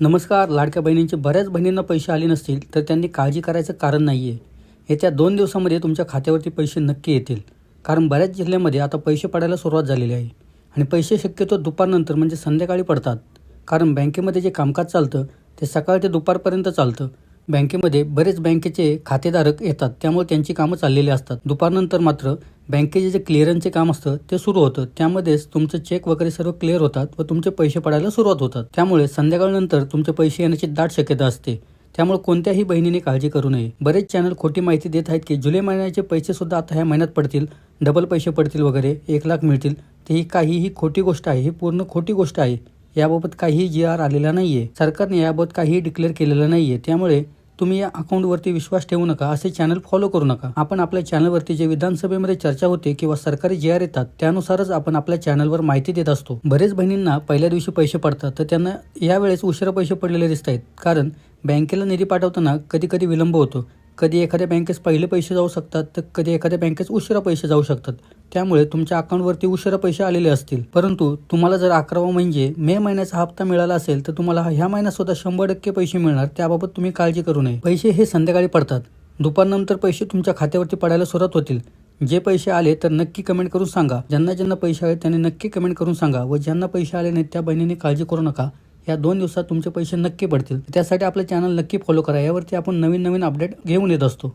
नमस्कार लाडक्या बहिणींचे बऱ्याच बहिणींना पैसे आले नसतील तर त्यांनी काळजी करायचं कारण नाही आहे येत्या दोन दिवसामध्ये तुमच्या खात्यावरती पैसे नक्की येतील. कारण बऱ्याच जिल्ह्यामध्ये आता पैसे पडायला सुरुवात झालेली आहे. आणि पैसे शक्यतो दुपारनंतर म्हणजे संध्याकाळी पडतात. कारण बँकेमध्ये जे कामकाज चालतं ते सकाळ ते दुपारपर्यंत चालतं. बँकेमध्ये बरेच बँकेचे खातेधारक येतात. त्यामुळे त्यांची कामं चाललेली असतात. दुपारनंतर मात्र बँकेचे जे क्लिअरन्सचे काम असतं ते सुरू होतं. त्यामध्येच तुमचं चेक वगैरे सर्व क्लिअर होतात व तुमचे पैसे पडायला सुरुवात होतात. त्यामुळे संध्याकाळनंतर तुमचे पैसे येण्याची दाट शक्यता असते. त्यामुळे कोणत्याही बहिणीने काळजी करू नये. बरेच चॅनल खोटी माहिती देत आहेत की जुलै महिन्याचे पैसे सुद्धा आता ह्या महिन्यात पडतील. डबल पैसे पडतील वगैरे एक लाख मिळतील. ते ही काहीही खोटी गोष्ट आहे. ही पूर्ण खोटी गोष्ट आहे. याबाबत काहीही जी आर आलेला नाहीये. सरकारने याबाबत काहीही डिक्लेअर केलेलं नाहीये. त्यामुळे तुम्ही या अकाउंटवरती विश्वास ठेवू नका असे चॅनल फॉलो करू नका. आपण आपल्या चॅनलवरती जे विधानसभेमध्ये चर्चा होते किंवा सरकारी जे आर येतात त्यानुसारच आपण आपल्या चॅनलवर माहिती देत असतो. बरेच बहिणींना पहिल्या दिवशी पैसे पडतात तर त्यांना यावेळेस उशिरा पैसे पडलेले दिसत आहेत कारण बँकेला निधी पाठवताना कधी कधी विलंब होतो. कधी एखाद्या बँकेस पहिले पैसे जाऊ शकतात तर कधी एखाद्या बँकेस उशिरा पैसे जाऊ शकतात. त्यामुळे तुमच्या अकाउंटवरती उशिरा पैसे आलेले असतील. परंतु तुम्हाला जर अकरावा म्हणजे मे महिन्याचा हप्ता मिळाला असेल तर तुम्हाला ह्या महिन्यात सुद्धा शंभर टक्के पैसे मिळणार. त्याबाबत तुम्ही काळजी करू नये. पैसे हे संध्याकाळी पडतात. दुपारनंतर पैसे तुमच्या खात्यावरती पडायला सुरुवात होतील. जे पैसे आले तर नक्की कमेंट करून सांगा. ज्यांना ज्यांना पैसे आले त्यांनी नक्की कमेंट करून सांगा. व ज्यांना पैसे आले नाहीत त्या बहिणीने काळजी करू नका. या दोन दिवसात तुमचे पैसे नक्की पडतील. त्यासाठी आपलं चॅनल नक्की फॉलो करा. यावरती आपण नवीन नवीन अपडेट घेऊन येत असतो.